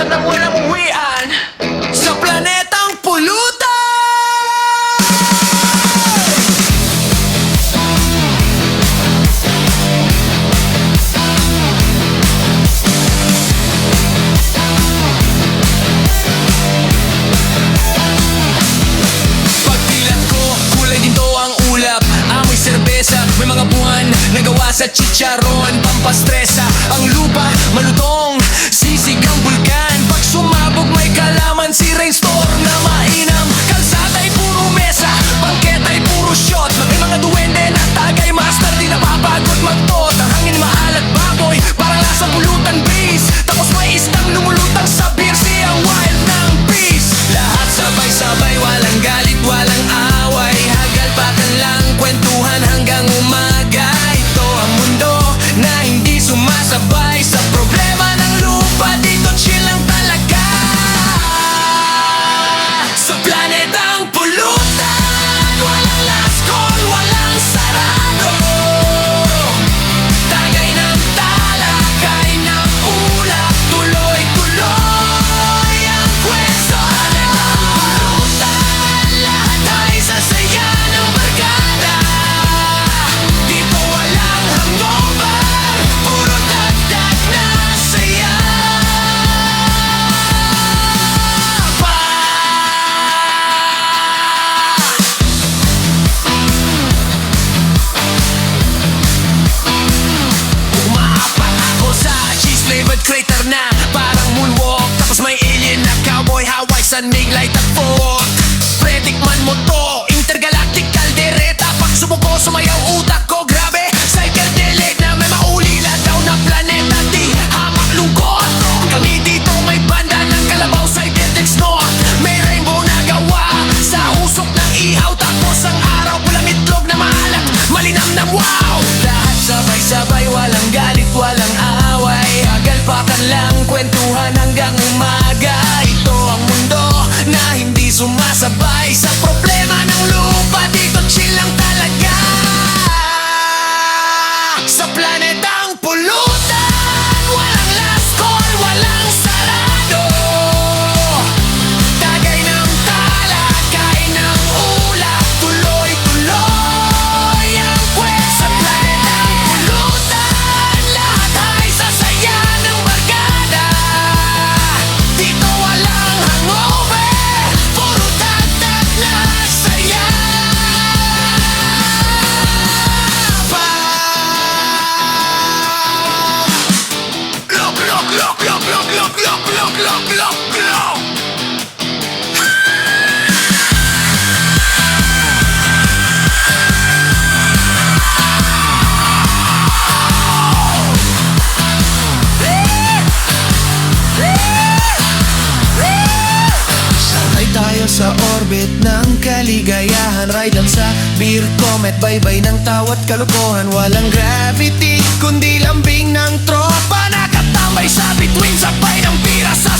Lusong na walang uwian Sa planetang pulutan. Pagpilat ko, kulay din to ang ulap. Amoy serbesa, may mga buwan Nagawa sa chicharon, pampastresa Ang lupa, malutong cowboy Hawaii sa light at fork Predicman mo to Intergalactic caldereta Pag sumuko sumayaw utak ko Grabe Psychedelic na may maulila daw na planeta Di hamak lungkot Kami dito may banda ng kalabaw Psychedelics North May rainbow na gawa Sa usok ng ihaw Tapos ang araw Pulang itlog na maalat Malinam na wow Lahat sabay-sabay Walang galit, walang away Agalpakan lang Kwentuhan hanggang umaga sumasabay Sa problema ng lupa. Dito chill lang kaligayahan Ride lang sa beer comet Baybay ng tawat kalokohan Walang gravity Kundi lambing ng tropa. Nakatambay sa bituin Sabay ng sofa Sa